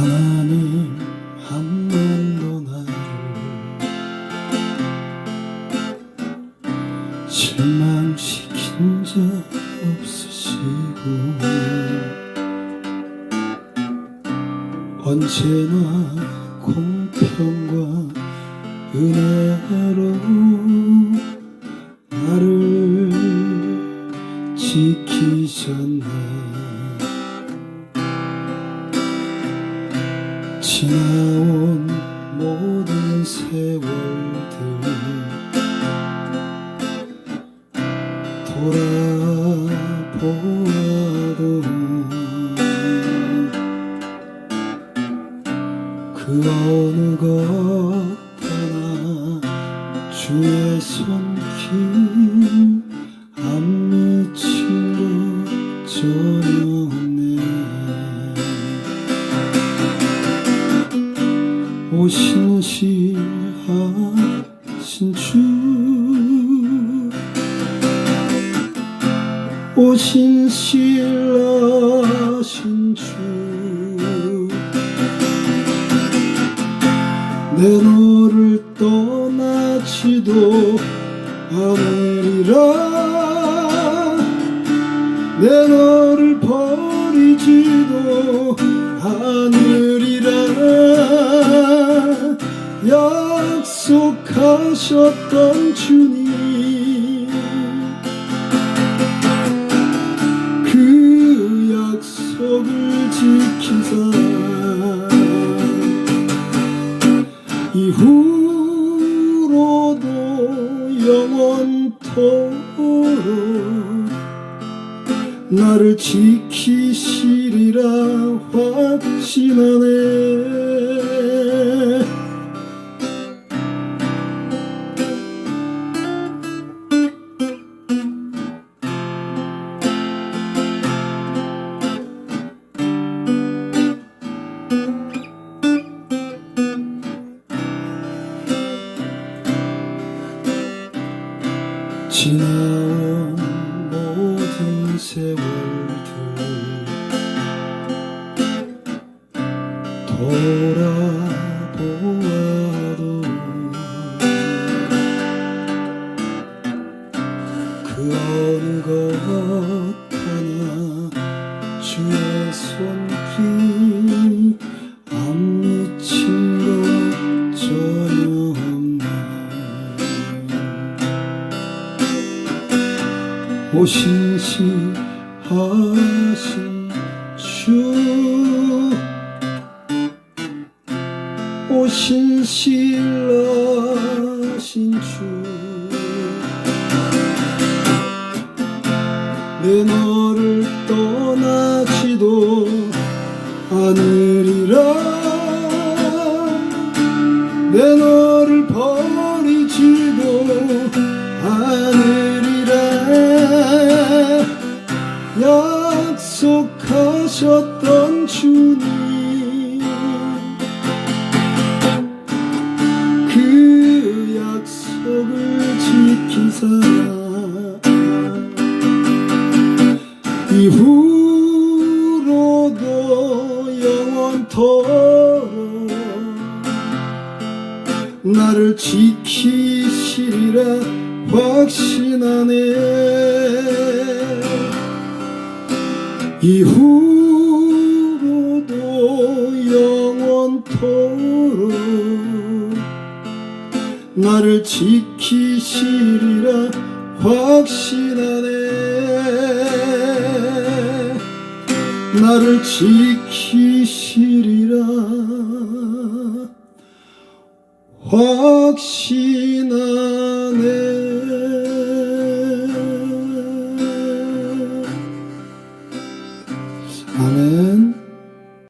하나님 한 번도 나를 실망시킨 적 없으시고 언제나 공평과 은혜로 나를 지키셨네 지나온 모든 세월들 돌아보아도 그 어느 것 하나 주의 손길 신 시하신 주. 오신 신라신 주. 내 너를 떠나지도 않으리라. 내 너를 버리지도 않으리라 약속하셨던 주님. 그 약속을 지키사 이후로도 영원토록 나를 지키시리라 확신하네 주의 손길 안 미친 것 전혀 없네. 오신 시 하신 주. 오신 신라신 주. 내 너를 떠나지도 않으리라. 내 너를 버리지도 않으리라. 약속하셨던 주님 그 약속을 지키사 이 영원토록 나를 지키시리라 확신하네. 이후로도 영원토록 나를 지키시리라 확신하네. 나를 지키시 리라 확신하네